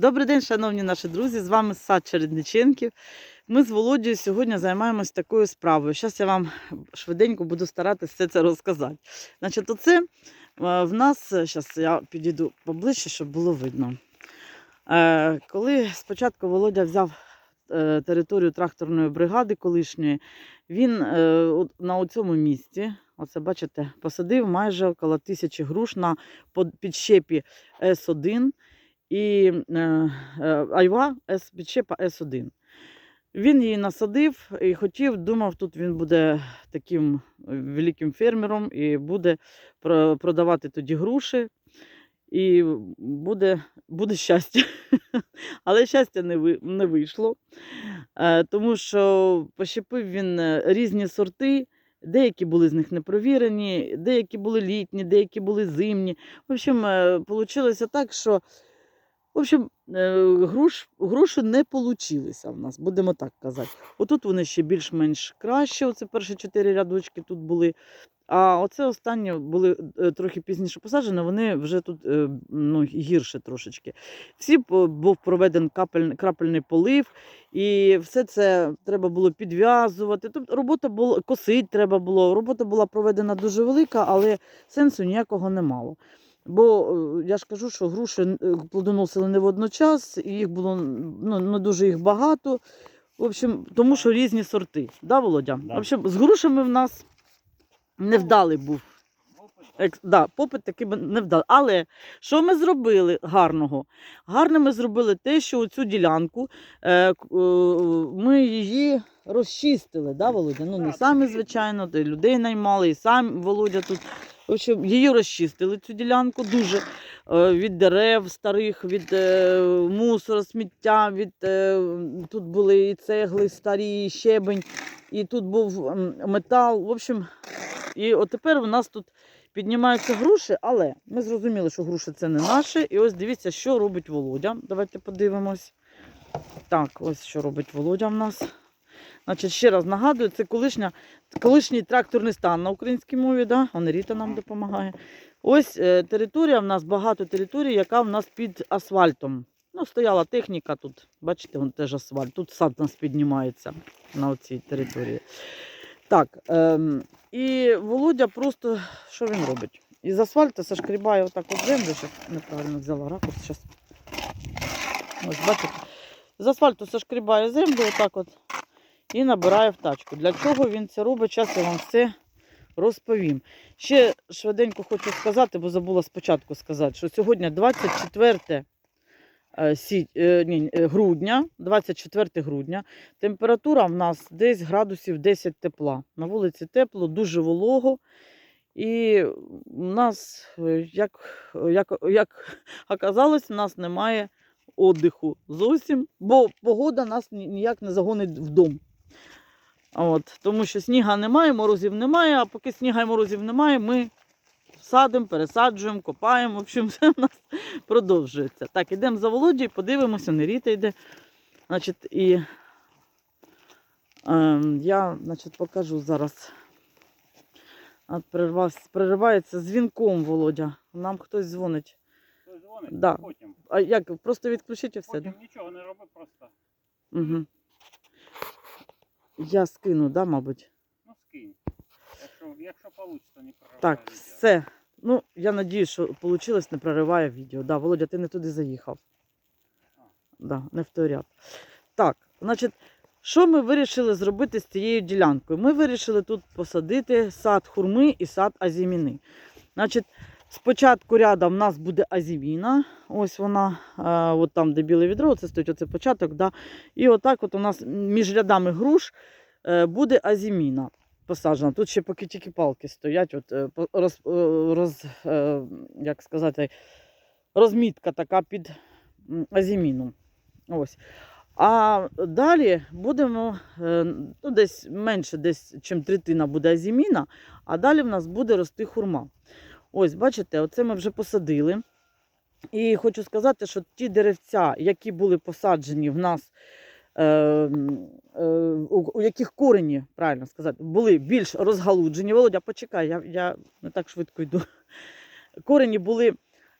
Добрий день, шановні наші друзі! З вами сад Чередниченків. Ми з Володією сьогодні займаємось такою справою. Зараз я вам швиденько буду старатися все це розказати. Значить, оце е, в нас, зараз я підійду поближче, щоб було видно. Е, Коли спочатку Володя взяв е, територію тракторної бригади колишньої, він на цьому місці, оце бачите, посадив майже около тисячі груш на підщепі С1 і е, е, Айва С, підщепа С1. Він її насадив і хотів, думав, тут він буде таким великим фермером і буде продавати тоді груші, і буде, буде щастя. Але щастя не, не вийшло, е, тому що пощепив він різні сорти. Деякі були з них непровірені, деякі були літні, деякі були зимні. В общем, вийшло так, що в общем, е, груш, груші не получилися в нас, будемо так казати. Отут вони ще більш-менш краще, оце перші чотири рядочки тут були. А оце останні були е, трохи пізніше посаджені, вони вже тут е, ну, гірше трошечки. Всі був проведений капель, крапельний полив, і все це треба було підв'язувати. Тобто робота була косить треба було. Робота була проведена дуже велика, але сенсу ніякого не мало. Бо е, я ж кажу, що груші е, плодоносили не водночас, і їх було ну, не дуже їх багато. В общем, тому що різні сорти. Да, Володя? Да. В общем, з грушами в нас невдалий був. Екс- да, попит такий би невдалий. Але що ми зробили гарного? Гарно ми зробили те, що оцю ділянку е, е, ми її розчистили, да, Володя? Ну, не самі, звичайно, людей наймали, і сам Володя тут. Общем, її розчистили цю ділянку дуже е, від дерев старих, від е, мусору, сміття, від е, тут були і цегли старі, і щебень, і тут був метал. В общем, і от тепер у нас тут піднімаються груші, але ми зрозуміли, що груші це не наші. І ось дивіться, що робить Володя. Давайте подивимось. Так, ось що робить Володя в нас. Значить, ще раз нагадую, це колишня, колишній тракторний стан на українській мові, да? Вона Ріта нам допомагає. Ось е, територія в нас багато територій, яка в нас під асфальтом. Ну, стояла техніка тут, бачите, вон теж асфальт. Тут сад нас піднімається на цій території. Так, ем, і Володя просто що він робить? Із асфальту зашкрібає отак от землю. Щас неправильно взяла ракурс. Щас. Ось, бачите. З асфальту зашкрібає землю отак от і набирає в тачку. Для чого він це робить? Зараз я вам все розповім. Ще швиденько хочу сказати, бо забула спочатку сказати, що сьогодні 24 е, е, е, грудня, 24 грудня. Температура в нас десь градусів 10 тепла. На вулиці тепло, дуже волого. І в нас, як, як, як оказалось, в нас немає отдиху зовсім, бо погода нас ніяк не загонить в дом. От, тому що сніга немає, морозів немає, а поки сніга і морозів немає, ми садимо, пересаджуємо, копаємо. В общем, все в нас продовжується. Так, ідемо за Володією, подивимося, Неріта йде. Значить, і ем, я значить, покажу зараз. От переривається дзвінком, Володя. Нам хтось дзвонить. Хтось дзвонить, Да. потім. А як? Просто відключіть і все, Потім так? нічого не роби, просто Угу. Я скину, да, мабуть? ну скинь. Якщо, якщо вийде, не проривай Так, відео. все. Ну, я надіюсь, що вийшло, не прориває відео. Да, Володя, ти не туди заїхав. Да, не в той ряд. Так, значить, що ми вирішили зробити з цією ділянкою? Ми вирішили тут посадити сад хурми і сад азіміни. Значить, спочатку ряда в нас буде азіміна. Ось вона, е, от там, де біле відро, це стоїть оце початок. Да? І отак от у нас між рядами груш е, буде азіміна посаджена. Тут ще поки тільки палки стоять, от, е, роз, роз, як сказати, розмітка така під азіміну. Ось. А далі будемо ну, десь менше, десь, чим третина буде азіміна, а далі в нас буде рости хурма. Ось, бачите, оце ми вже посадили. І хочу сказати, що ті деревця, які були посаджені в нас, е, е, у, яких корені, правильно сказати, були більш розгалуджені. Володя, почекай, я, я не так швидко йду. Корені були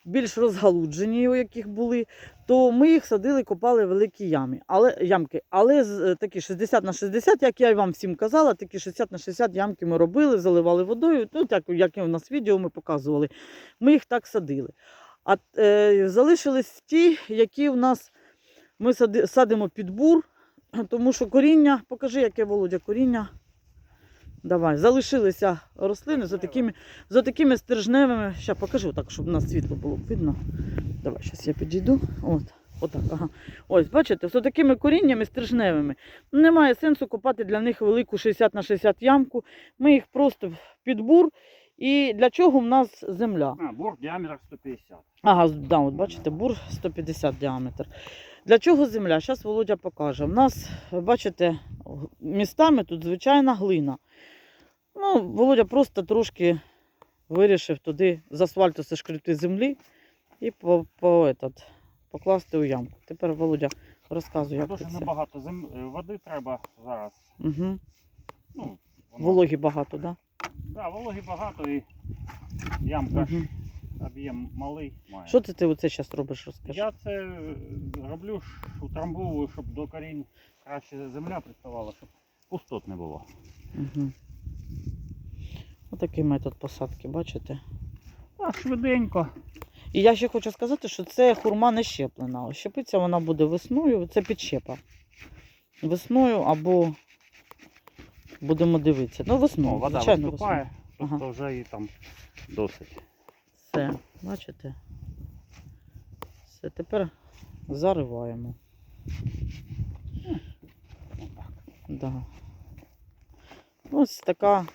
більш розгалуджені, у яких були, то ми їх садили, копали великі ями. Але, ямки. Але е, такі 60 на 60, як я й вам всім казала, такі 60 на 60 ямки ми робили, заливали водою. Ну, так, як і у нас відео ми показували. Ми їх так садили. А е, залишились ті, які в нас ми садимо під бур, тому що коріння, покажи, яке Володя коріння. Давай, залишилися рослини з такими, з такими стержневими. Ще покажу так, щоб на світло було видно. Давай, зараз я підійду. От, отак, ага. Ось, бачите, з такими коріннями стержневими. Немає сенсу копати для них велику 60 на 60 ямку. Ми їх просто під бур. І для чого в нас земля? А, бур діаметр 150. Ага, да, от бачите, бур 150 діаметр. Для чого земля? Зараз Володя покаже. У нас, бачите, містами тут звичайна глина. Ну, Володя просто трошки вирішив туди з асфальту зашкребти землі і по, по, этот, покласти у ямку. Тепер Володя розказує, як Дуже небагато зем... е, води треба зараз. Угу. Ну, воно- Вологі багато, так? Да, вологи багато і ямка Угу. Об'єм малий має. Що це ти оце зараз робиш, розкажи? Я це е, роблю, утрамбовую, щоб до корінь краще земля приставала, щоб пустот не було. Угу. Отакий метод посадки, бачите? А, швиденько. І я ще хочу сказати, що це хурма не щеплена. Щепиться вона буде весною, це підщепа. Весною або будемо дивитися. Ну, весною, Ну, вода звичайно, виступає, Ага. тобто вже і там досить. Все, бачите? Все, тепер зариваємо. Да. Ось така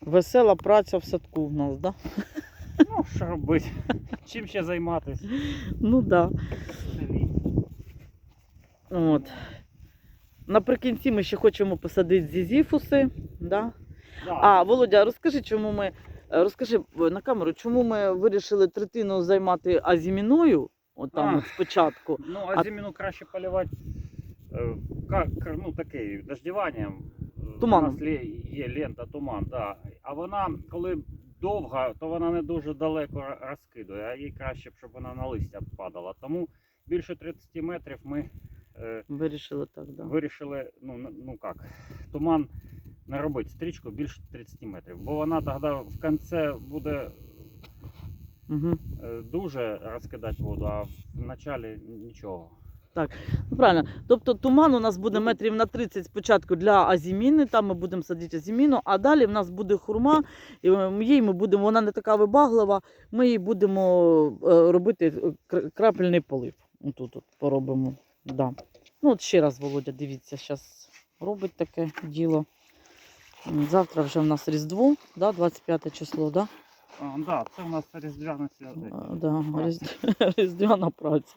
весела праця в садку в нас, да? Ну, що робити? Чим ще займатися? Ну да. От. Наприкінці ми ще хочемо посадити зізіфуси. Да? Да. А, Володя, розкажи, чому ми. Е, Розкажи на камеру, чому ми вирішили третину займати азіміною, от там А. от спочатку. Ну, А- а краще поливати е, ну, таке, дождіванням. Туманом. У нас є лента туман, да. А вона, коли довга, то вона не дуже далеко розкидує, а їй краще, щоб вона на листя падала. Тому більше 30 метрів ми е, Вирішили так, да. вирішили, ну, ну як, туман не робити стрічку більше 30 метрів, бо вона тоді в кінці буде Угу. е, дуже розкидати воду, а в началі нічого. Ну, правильно. Тобто туман у нас буде метрів на 30 спочатку для азіміни, там ми будемо садити азіміну, а далі в нас буде хурма, і ми- їй ми будемо, вона не така вибаглива, ми їй будемо е, робити е, крапельний полив. Тут от поробимо. Да. Ну, от ще раз, Володя, дивіться, зараз робить таке діло. Завтра вже в нас Різдво, да, 25 число, да? А, да, це у нас різдвяне свято. А, Да, праця. різд- різдвяна праця.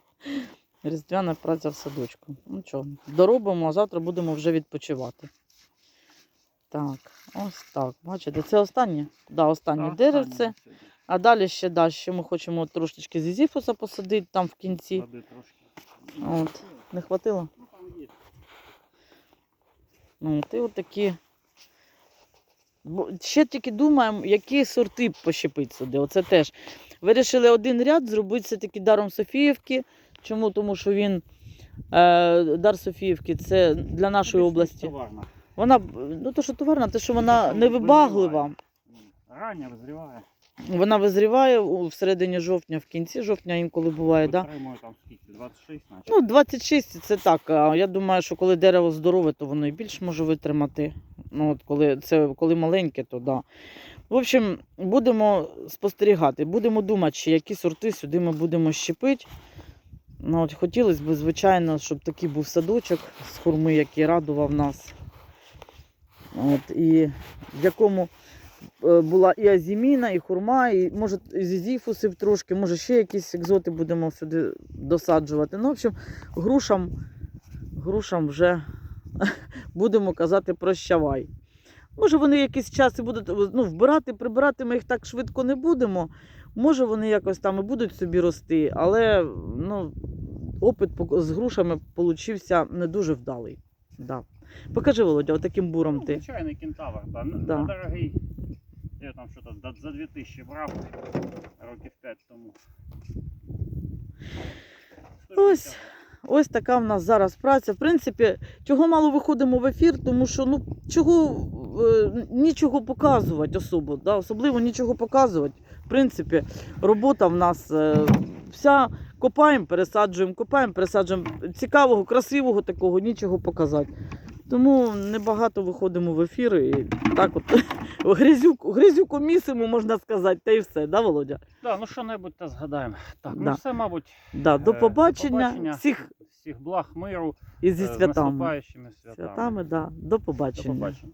Різдвяна праця в садочку. Ну що, доробимо, а завтра будемо вже відпочивати. Так, ось так. Бачите, це останнє? Да, останнє Да, деревце. останнє. А далі ще далі ще ми хочемо трошечки зізіфуса посадити там в кінці. Води трошки. От. Не хватило? Ну, там є. Ну, ти отакі. Бо Ще тільки думаємо, які сорти пощепити сюди. Оце теж. Вирішили один ряд зробити все-таки даром Софіївки. Чому? Тому що він е, дар Софіївки це для нашої області. товарна. Вона ну то, що товарна, те, що вона невибаглива. Рання визріває. Вона визріває у всередині жовтня, в кінці жовтня інколи буває, да? Там скільки? 26, наче. Ну, 26 це так. А я думаю, що коли дерево здорове, то воно і більш може витримати. Ну, от коли це коли маленьке, то да. В общем, будемо спостерігати, будемо думати, чи які сорти сюди ми будемо щепити. Ну, от хотілося б, звичайно, щоб такий був садочок з хурми, який радував нас. От, і в якому е, була і азіміна, і хурма, і може зізіфусів трошки, може ще якісь екзоти будемо сюди досаджувати. Ну, в общем, грушам, грушам вже будемо казати прощавай. Може, вони якийсь час і будуть ну, вбирати, прибирати ми їх так швидко не будемо. Може, вони якось там і будуть собі рости, але ну, опит з грушами получився не дуже вдалий. Да. Покажи, Володя, отаким буром Ну, ти. звичайний кентавр, да. Да. Недорогий. Я там за- за 2000 брав років 5 тому. Ось. Ось така в нас зараз праця. В принципі, чого мало виходимо в ефір, тому що ну чого е, нічого показувати особо, да? особливо нічого показувати. В принципі, робота в нас е, вся копаємо, пересаджуємо, копаємо, пересаджуємо. Цікавого, красивого такого, нічого показати. Тому небагато виходимо в ефіри і так от грязюку, грязюку місимо, можна сказати, та й все, да, Володя? Да, ну що-небудь та згадаємо. Так, Да. ну все, мабуть. Да, до Е, побачення. Всіх всіх благ, миру і зі святами. з святами. наступаючими святами. Святами, да. До До побачення. побачення.